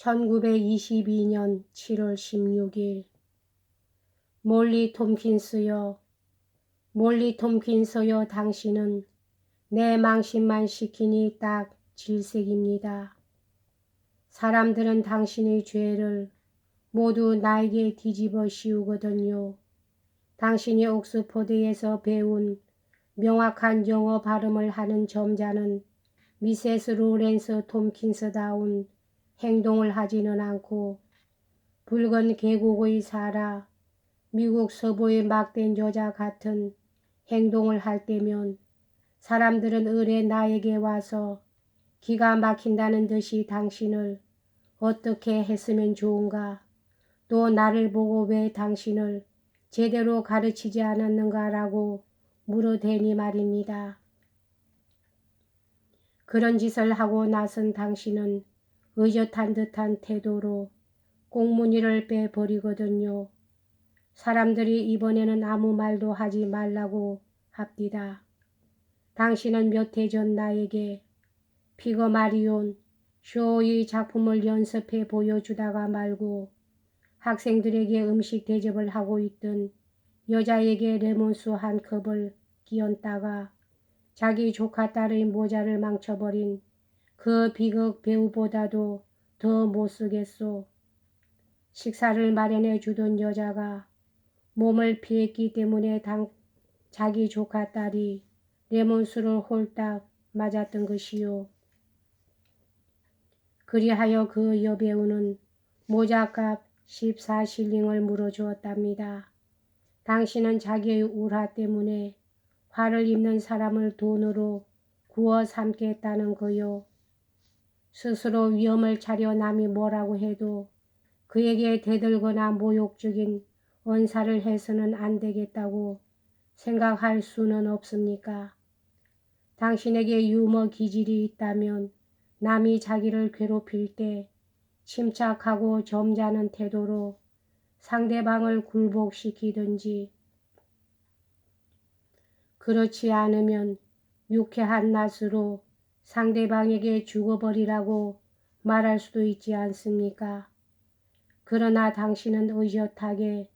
1922년 7월 16일 몰리 톰킨스여 몰리 톰킨스여 당신은 내 망신만 시키니 딱 질색입니다. 사람들은 당신의 죄를 모두 나에게 뒤집어 씌우거든요. 당신이 옥스퍼드에서 배운 명확한 영어 발음을 하는 점자는 미세스 로렌스 톰킨스다운 행동을 하지는 않고 붉은 계곡의 사라 미국 서부의 막된 여자 같은 행동을 할 때면 사람들은 을에 나에게 와서 기가 막힌다는 듯이 당신을 어떻게 했으면 좋은가 또 나를 보고 왜 당신을 제대로 가르치지 않았는가라고 물어대니 말입니다. 그런 짓을 하고 나선 당신은 의젓한 듯한 태도로 꽁무니를 빼버리거든요. 사람들이 이번에는 아무 말도 하지 말라고 합디다. 당신은 몇 해 전 나에게 피거 마리온 쇼의 작품을 연습해 보여주다가 말고 학생들에게 음식 대접을 하고 있던 여자에게 레몬수 한 컵을 끼얹다가 자기 조카 딸의 모자를 망쳐버린 그 비극 배우보다도 더 못쓰겠소. 식사를 마련해 주던 여자가 몸을 피했기 때문에 당, 자기 조카 딸이 레몬수를 홀딱 맞았던 것이요. 그리하여 그 여배우는 모자값 14실링을 물어주었답니다. 당신은 자기의 울화 때문에 화를 입는 사람을 돈으로 구워 삼겠다는 거요. 스스로 위험을 차려 남이 뭐라고 해도 그에게 대들거나 모욕 적인 언사를 해서는 안 되겠다고 생각할 수는 없습니까? 당신에게 유머 기질이 있다면 남이 자기를 괴롭힐 때 침착하고 점잖은 태도로 상대방을 굴복시키든지 그렇지 않으면 유쾌한 낯으로 상대방에게 죽어버리라고 말할 수도 있지 않습니까? 그러나 당신은 의젓하게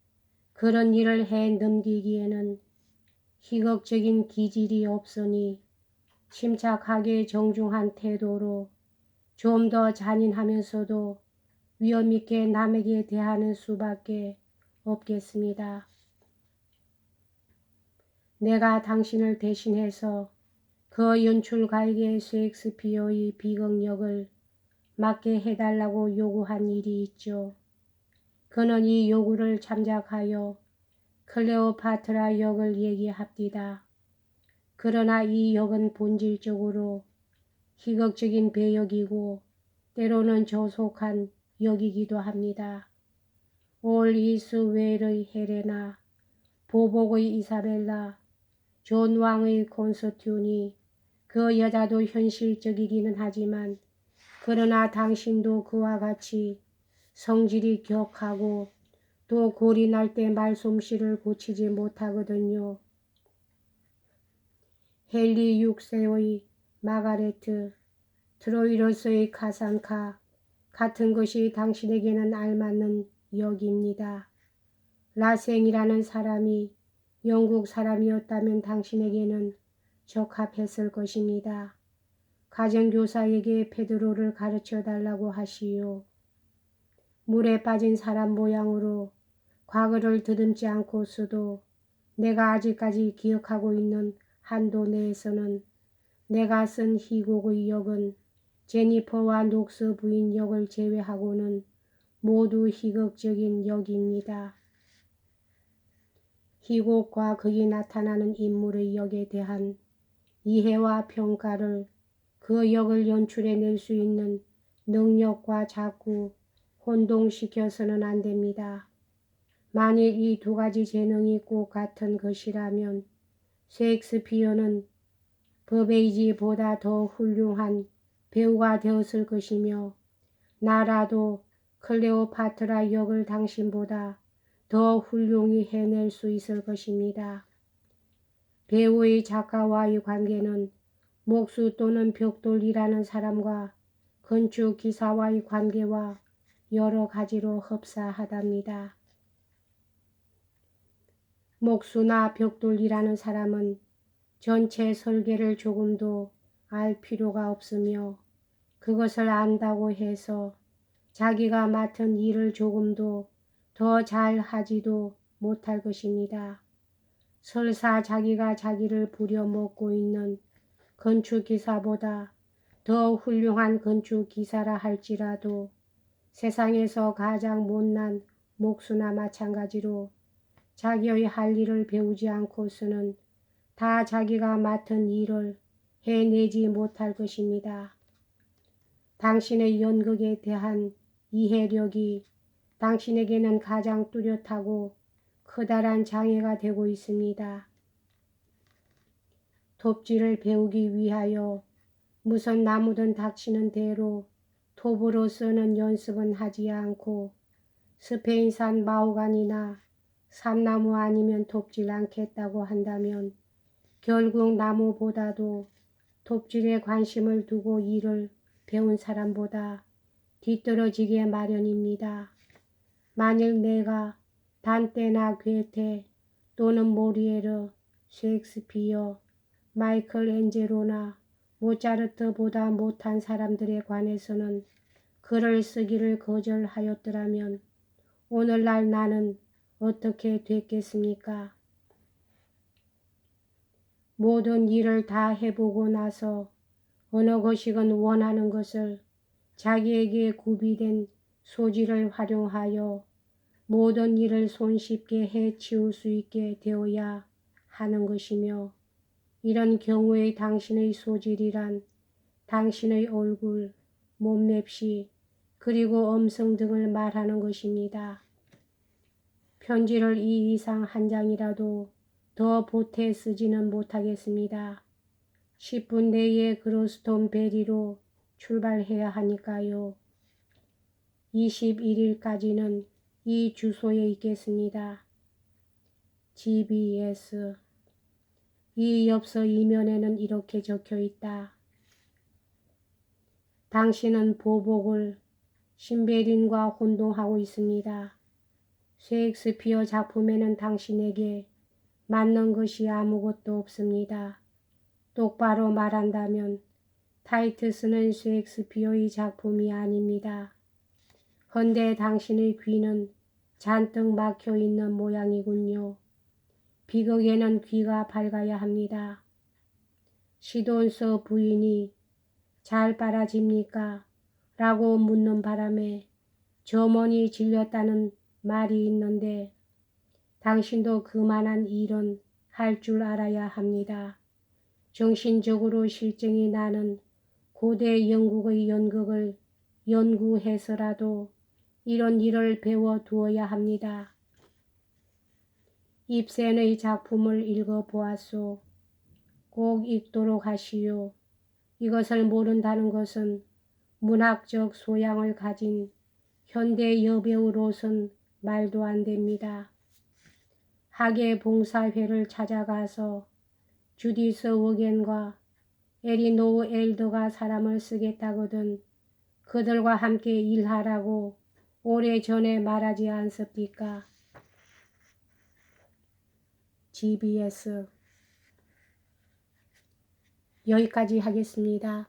그런 일을 해 넘기기에는 희극적인 기질이 없으니 침착하게 정중한 태도로 좀 더 잔인하면서도 위험있게 남에게 대하는 수밖에 없겠습니다. 내가 당신을 대신해서 그 연출 가에게 셰익스피어의 비극역을 맡게 해달라고 요구한 일이 있죠. 그는 이 요구를 참작하여 클레오파트라 역을 얘기합디다. 그러나 이 역은 본질적으로 희극적인 배역이고 때로는 조속한 역이기도 합니다. 올 이스 웰의 헬레나, 보복의 이사벨라, 존 왕의 콘서튠이 그 여자도 현실적이기는 하지만 그러나 당신도 그와 같이 성질이 격하고 또 골이 날 때 말솜씨를 고치지 못하거든요. 헨리 6세의 마가레트, 트로이로스의 카산카 같은 것이 당신에게는 알맞는 역입니다. 라생이라는 사람이 영국 사람이었다면 당신에게는 적합했을 것입니다. 가정교사에게 페드로를 가르쳐 달라고 하시오. 물에 빠진 사람 모양으로 과거를 더듬지 않고서도 내가 아직까지 기억하고 있는 한도 내에서는 내가 쓴 희곡의 역은 제니퍼와 녹스 부인 역을 제외하고는 모두 희극적인 역입니다. 희곡과 거기 나타나는 인물의 역에 대한 이해와 평가를 그 역을 연출해낼 수 있는 능력과 자꾸 혼동시켜서는 안 됩니다. 만일 이 두 가지 재능이 꼭 같은 것이라면 셰익스피어는 버베이지보다 더 훌륭한 배우가 되었을 것이며 나라도 클레오파트라 역을 당신보다 더 훌륭히 해낼 수 있을 것입니다. 배우의 작가와의 관계는 목수 또는 벽돌이라는 사람과 건축 기사와의 관계와 여러 가지로 흡사하답니다. 목수나 벽돌이라는 사람은 전체 설계를 조금도 알 필요가 없으며 그것을 안다고 해서 자기가 맡은 일을 조금도 더 잘 하지도 못할 것입니다. 설사 자기가 자기를 부려먹고 있는 건축기사보다 더 훌륭한 건축기사라 할지라도 세상에서 가장 못난 목수나 마찬가지로 자기의 할 일을 배우지 않고서는 다 자기가 맡은 일을 해내지 못할 것입니다. 당신의 연극에 대한 이해력이 당신에게는 가장 뚜렷하고 커다란 장애가 되고 있습니다. 돕지를 배우기 위하여 무슨 나무든 닥치는 대로 톱으로 쓰는 연습은 하지 않고 스페인산 마호간이나 산나무 아니면 돕질 않겠다고 한다면 결국 나무보다도 돕질에 관심을 두고 일을 배운 사람보다 뒤떨어지게 마련입니다. 만일 내가 단테나 괴테 또는 모리에르, 셰익스피어, 마이클 엔제로나 모차르트보다 못한 사람들에 관해서는 글을 쓰기를 거절하였더라면 오늘날 나는 어떻게 됐겠습니까? 모든 일을 다 해보고 나서 어느 것이건 원하는 것을 자기에게 구비된 소지를 활용하여 모든 일을 손쉽게 해치울 수 있게 되어야 하는 것이며 이런 경우에 당신의 소질이란 당신의 얼굴, 몸맵시, 그리고 음성 등을 말하는 것입니다. 편지를 이 이상 한 장이라도 더 보태 쓰지는 못하겠습니다. 10분 내에 그로스톤 베리로 출발해야 하니까요. 21일까지는 이 주소에 있겠습니다. GBS 이 엽서 이면에는 이렇게 적혀 있다. 당신은 보복을 신베린과 혼동하고 있습니다. 셰익스피어 작품에는 당신에게 맞는 것이 아무것도 없습니다. 똑바로 말한다면 타이트스는 셰익스피어의 작품이 아닙니다. 헌데 당신의 귀는 잔뜩 막혀 있는 모양이군요. 비극에는 귀가 밝아야 합니다. 시돈서 부인이 잘 빨아집니까? 라고 묻는 바람에 점원이 질렸다는 말이 있는데 당신도 그만한 일은 할 줄 알아야 합니다. 정신적으로 실증이 나는 고대 영국의 연극을 연구해서라도 이런 일을 배워 두어야 합니다. 입센의 작품을 읽어 보았소. 꼭 읽도록 하시오. 이것을 모른다는 것은 문학적 소양을 가진 현대 여배우로선 말도 안 됩니다. 학예 봉사회를 찾아가서 주디스 워겐과 에리노우 엘더가 사람을 쓰겠다거든 그들과 함께 일하라고 오래 전에 말하지 않습니까? GBS 여기까지 하겠습니다.